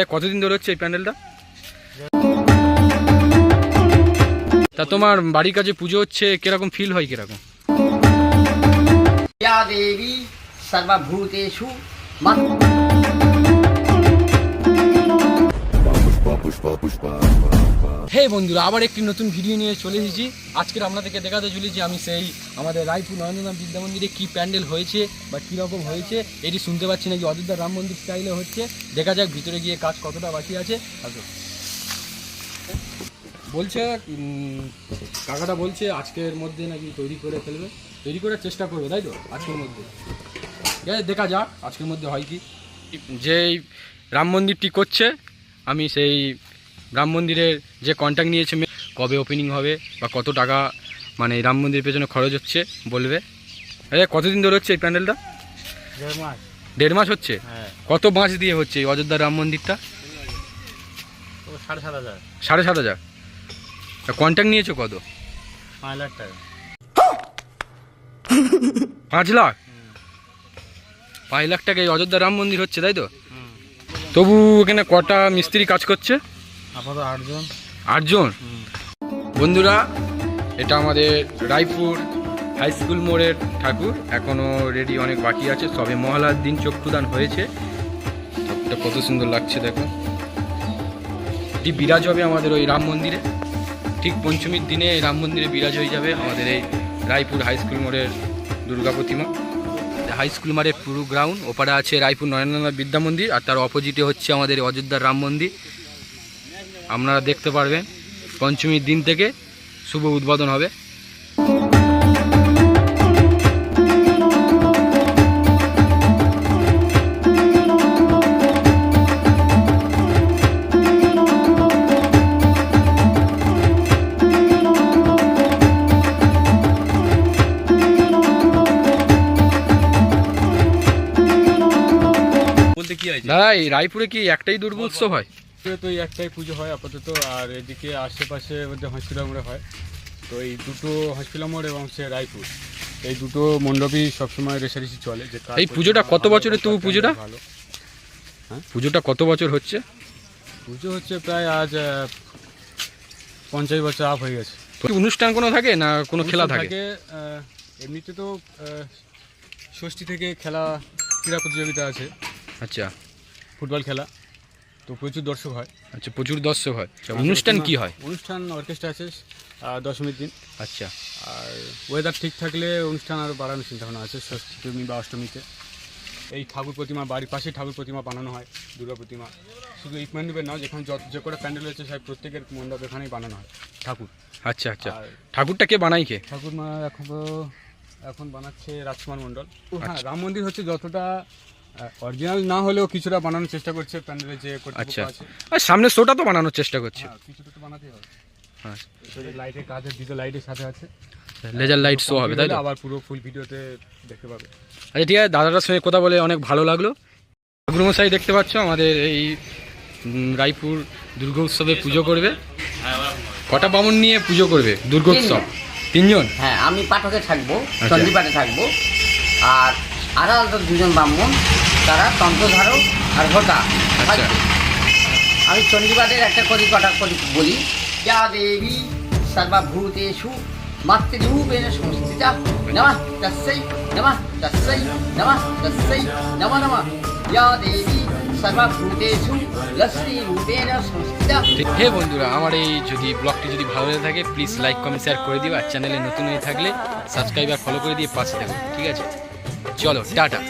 দাদা কতদিন ধরে হচ্ছে এই প্যান্ডেলটা? তা তোমার বাড়ির কাছে পুজো হচ্ছে, কীরকম ফিল হয় কীরকম? দেবী সর্বভূতেষু মা হে বন্ধুরা, আবার একটি নতুন ভিডিও নিয়ে চলে এসেছি। আজকের আপনাদেরকে দেখাতে চলেছি আমি সেই আমাদের রায়পুর নরেন্দ্রনাথ বিদ্যা মন্দিরে কী প্যান্ডেল হয়েছে বা কীরকম হয়েছে, এটি শুনতে পাচ্ছি নাকি অযোধ্যা রাম মন্দির স্টাইলে হচ্ছে। দেখা যাক ভিতরে গিয়ে কাজ কতটা বাকি আছে। আসো। বলছে কাকাটা বলছে আজকের মধ্যে নাকি তৈরি করে ফেলবে। তৈরি করার চেষ্টা করবে, তাই তো? আজকের মধ্যে। দেখা যাক আজকের মধ্যে হয় কি। যেই রাম মন্দিরটি করছে, আমি সেই রাম মন্দিরের যে কন্ট্যাক্ট নিয়েছে কবে ওপেনিং হবে বা কত টাকা মানে রাম মন্দিরের পেছনে খরচ হচ্ছে বলবে? আরে কতদিন ধরে হচ্ছে এই প্যান্ডেলটা? দেড় মাস। মাস হচ্ছে? হ্যাঁ। কত বাঁশ দিয়ে হচ্ছে এই অযোধ্যা রাম মন্দিরটা? সাড়ে সাত হাজার। সাড়ে সাত হাজার। কন্ট্যাক্ট নিয়েছো কত? পাঁচ লাখ টাকা। পাঁচ লাখ? পাঁচ লাখ টাকা এই অযোধ্যা রাম মন্দির হচ্ছে তাই তো? তবু এখানে কটা মিস্ত্রি কাজ করছে? আপাতত আটজন। আটজন? বন্ধুরা এটা আমাদের রায়পুর হাই স্কুল মোড়ের ঠাকুর। এখনও রেডি অনেক বাকি আছে। সবে মহালার দিন চক্ষুদান হয়েছে। ঠাকুরটা কত সুন্দর লাগছে দেখো। এটি বিরাজ হবে আমাদের ওই রাম মন্দিরে। ঠিক পঞ্চমীর দিনে এই রাম মন্দিরে বিরাজ হয়ে যাবে আমাদের এই রায়পুর হাই স্কুল মোড়ের দুর্গা প্রতিমা। হাই স্কুল মাঠের পুরো গ্রাউন্ড ওপারে আছে রায়পুর নরেন্দ্রনাথ বিদ্যা মন্দির আর তার অপোজিটে হচ্ছে আমাদের অযোধ্যার রাম মন্দির। আপনারা দেখতে পারবেন পঞ্চমীর দিন থেকে শুভ উদ্বোধন হবে। বলতে কি আছে দাদা এই রায়পুরে কি একটাই দুর্গা উৎসব হয়? তো এই একটাই পুজো হয় আপাতত আর এদিকে আশেপাশে মধ্যে হসপিটাল মোড়ে হয় তো এই দুটো হসপিটাল মোড় এবং সে রায়পুর এই দুটো মণ্ডপই সবসময় রেশারেশি চলে যে এই পুজোটা কত ভালো বছরের তবু পুজোটা? ভালো। হ্যাঁ? পুজোটা কত বছর হচ্ছে? পুজো হচ্ছে প্রায় আজ পঞ্চাশ বছর আপ হয়ে গেছে। অনুষ্ঠান কোনো থাকে না কোনো খেলা থাকে? এমনিতে তো ষষ্ঠী থেকে খেলা ক্রীড়া প্রতিযোগিতা আছে। আচ্ছা। ফুটবল খেলা। তো প্রচুর দর্শক হয়। আচ্ছা প্রচুর দর্শক হয়। অনুষ্ঠান কি হয়? অনুষ্ঠান অর্কেস্ট্রা আছে দশমীর দিন। আচ্ছা। আর ওয়েদার ঠিক থাকলে অনুষ্ঠান আরও বাড়ানোর চিন্তা ভাবনা আছে ষষ্ঠী বা অষ্টমীতে। এই ঠাকুর প্রতিমা বাড়ির পাশে ঠাকুর প্রতিমা বানানো হয় দুর্গা প্রতিমা। শুধু এই মণ্ডপের নয় যেখানে যত যে কটা প্যান্ডেল হয়েছে সব প্রত্যেকের মণ্ডপ এখানেই বানানো হয় ঠাকুর। আচ্ছা আচ্ছা। ঠাকুরটা কে বানাই কে? ঠাকুর মা এখন তো এখন বানাচ্ছে রাজকুমার মণ্ডল। হ্যাঁ আচ্ছা। রাম মন্দির হচ্ছে যতটা অরিজিনাল না হলেও কিছুটা বানানোর চেষ্টা করছে প্যান্ডেলের যে আচ্ছা। আছে। আর সামনের শোটা তো বানানোর চেষ্টা করছে। হ্যাঁ কিছুটা তো বানাতেই হবে। হ্যাঁ। লাইটের কাজের দুটো লাইটের সাথে আছে। লেজার লাইট শো হবে তাই তো? আবার পুরো ফুল ভিডিওতে দেখতে পাবে। আচ্ছা ঠিক আছে দাদাটার সঙ্গে কথা বলে অনেক ভালো লাগল। দেখতে পাচ্ছ আমাদের এই রায়পুর দুর্গা উৎসবে পুজো করবে। কটা বামুন নিয়ে পুজো করবে দুর্গোৎসব? তিনজন? হ্যাঁ আমি পাঠকে থাকব আচ্ছা। চণ্ডীপাঠে থাকব। আর আলাদা দুজন ব্রাহ্মণ তারা তন্ত্রধারক আর ঘটা আচ্ছা। আমি চণ্ডীপাঠের একটা করি কটা করি বলি যা দেবী সর্বভূতেষু মাতৃরূপেণ সংস্থিতা নমঃ তস্যৈ নমঃ তস্যৈ নমঃ তস্যৈ নমঃ নমঃ। যা দেবী সর্বভূতেষু লক্ষ্মীরূপেণ সংস্থিতা ঠিক হে বন্ধুরা আমার এই যদি ব্লগটি যদি ভালো লেগে থাকে প্লিজ লাইক কমেন্ট শেয়ার করে দিও আর চ্যানেলে নতুন হয়ে থাকলে সাবস্ক্রাইব আর ফলো করে দিয়ে পাশে থাকো ঠিক আছে? চলো টাটা।